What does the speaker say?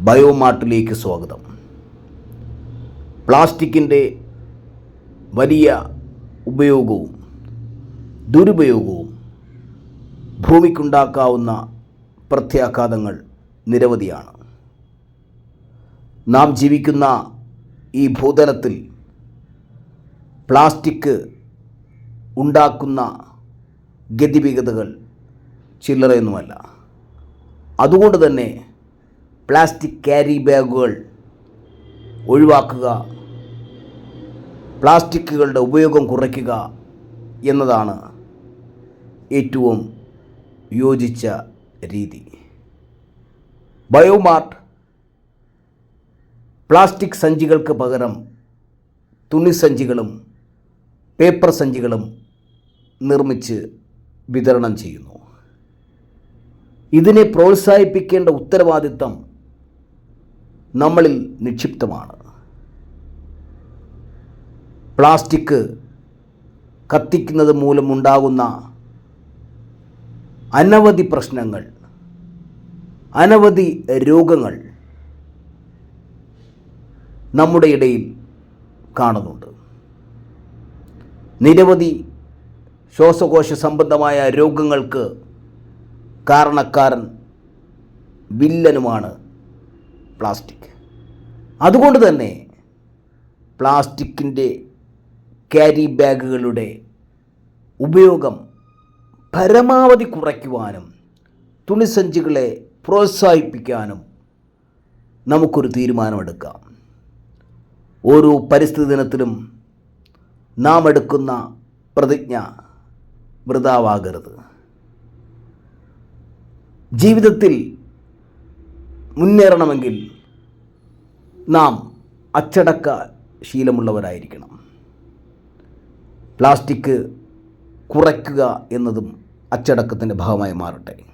ബയോമാർട്ടിലേക്ക് സ്വാഗതം. പ്ലാസ്റ്റിക്കിന്റെ വലിയ ഉപയോഗവും ദുരുപയോഗവും ഭൂമിക്കുണ്ടാക്കാവുന്ന പ്രത്യാഘാതങ്ങൾ നിരവധിയാണ്. നാം ജീവിക്കുന്ന ഈ ഭൂതലത്തിൽ പ്ലാസ്റ്റിക് ഉണ്ടാക്കുന്ന ഗതിവിഗതകൾ ചില്ലറയൊന്നുമല്ല. അതുകൊണ്ട് തന്നെ പ്ലാസ്റ്റിക് ക്യാരി ബാഗുകൾ ഒഴിവാക്കുക. പ്ലാസ്റ്റിക്കുകളുടെ ഉപയോഗം കുറയ്ക്കുക എന്നതാണ് ഏറ്റവും യോജിച്ച രീതി. ബയോമാർട്ട് പ്ലാസ്റ്റിക് സഞ്ചികൾക്ക് പകരം തുണിസഞ്ചികളും പേപ്പർ സഞ്ചികളും നിർമ്മിച്ച് വിതരണം ചെയ്യുന്നു. ഇതിനെ പ്രോത്സാഹിപ്പിക്കേണ്ട ഉത്തരവാദിത്തം നമ്മളിൽ നിക്ഷിപ്തമാണ്. പ്ലാസ്റ്റിക് കത്തിക്കുന്നത് മൂലമുണ്ടാകുന്ന അനവധി പ്രശ്നങ്ങൾ അനവധി രോഗങ്ങൾ നമ്മുടെ ഇടയിൽ കാണുന്നുണ്ട്. നിരവധി ശ്വാസകോശ സംബന്ധമായ രോഗങ്ങൾക്ക് കാരണക്കാരൻ വില്ലനുമാണ് പ്ലാസ്റ്റിക്. അതുകൊണ്ട് തന്നെ പ്ലാസ്റ്റിക്കിന്റെ ക്യാരി ബാഗുകളുടെ ഉപയോഗം പരമാവധി കുറയ്ക്കുവാനും തുണിസഞ്ചികളെ പ്രോത്സാഹിപ്പിക്കാനും നമുക്കൊരു തീരുമാനമെടുക്കാം. ഓരോ പരിസ്ഥിതി ദിനത്തിലും നാം എടുക്കുന്ന പ്രതിജ്ഞ വൃതാവാകരുത്. ജീവിതത്തിൽ മുന്നേറണമെങ്കിൽ നാം അച്ചടക്ക ശീലമുള്ളവരായിരിക്കണം. പ്ലാസ്റ്റിക് കുറയ്ക്കുക എന്നതും അച്ചടക്കത്തിന്റെ ഭാഗമായി മാറട്ടെ.